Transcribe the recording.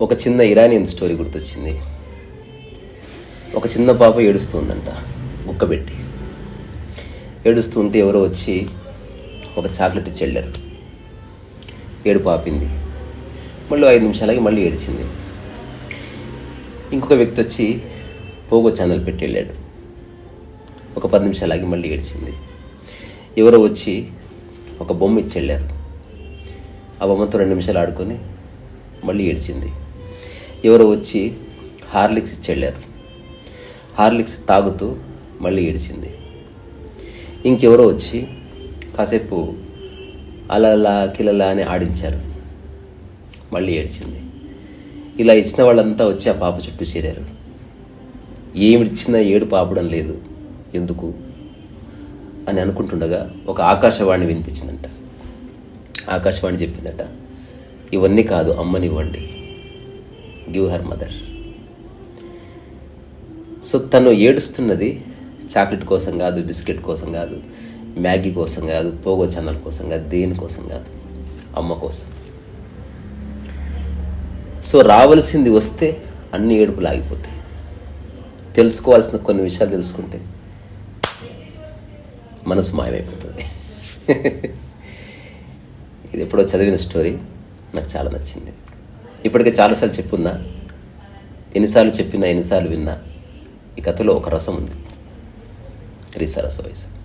ఒక చిన్న Iranian story గుర్తొచ్చింది. ఒక చిన్న పాప ఏడుస్తుందంట గుక్కబెట్టి ఏడుస్తుంటే ఎవరో వచ్చి ఒక చాక్లెట్ ఇచ్చి వెళ్ళారు ఏడు పాపింది మళ్ళీ ఐదు నిమిషాలకి మళ్ళీ ఏడిచింది. ఇంకొక వ్యక్తి వచ్చి పోగో ఛానల్ పెట్టి వెళ్ళాడు ఒక పది నిమిషాలకి మళ్ళీ ఏడిచింది. ఎవరో వచ్చి ఒక బొమ్మ ఇచ్చి వెళ్ళారు. ఆ బొమ్మతో రెండు నిమిషాలు ఆడుకొని మళ్ళీ ఏడ్చింది. ఎవరో వచ్చి హార్లిక్స్ ఇచ్చి వెళ్ళారు. హార్లిక్స్ తాగుతూ మళ్ళీ ఏడ్చింది. ఇంకెవరో వచ్చి కాసేపు అలలా కిలలా అని ఆడించారు. మళ్ళీ ఏడ్చింది. ఇలా ఇచ్చిన వాళ్ళంతా వచ్చి ఆ పాప చుట్టూ చేరారు. ఏమిటిచ్చినా ఏడు పాపడం లేదు. ఎందుకు అని అనుకుంటుండగా ఒక ఆకాశవాణి వినిపించిందంట. ఆకాశవాణి చెప్పిందట ఇవన్నీ కాదు అమ్మనివ్వండి గివ్ హర్ మదర్ సో తను ఏడుస్తున్నది చాక్లెట్ కోసం కాదు బిస్కెట్ కోసం కాదు మ్యాగీ కోసం కాదు పోగో ఛానల్ కోసం కాదు దేనికోసం కాదు అమ్మ కోసం. సో రావలసింది వస్తే అన్ని ఏడుపులు ఆగిపోతాయి. తెలుసుకోవాల్సిన కొన్ని విషయాలు తెలుసుకుంటే మనసు మాయమైపోతుంది. ఇది ఎప్పుడో చదివిన స్టోరీ నాకు చాలా నచ్చింది. ఇప్పటికే చాలాసార్లు చెప్పున్నా ఎన్నిసార్లు చెప్పినా ఎన్నిసార్లు విన్నా ఈ కథలో ఒక రసం ఉంది. రీసరస వయసు.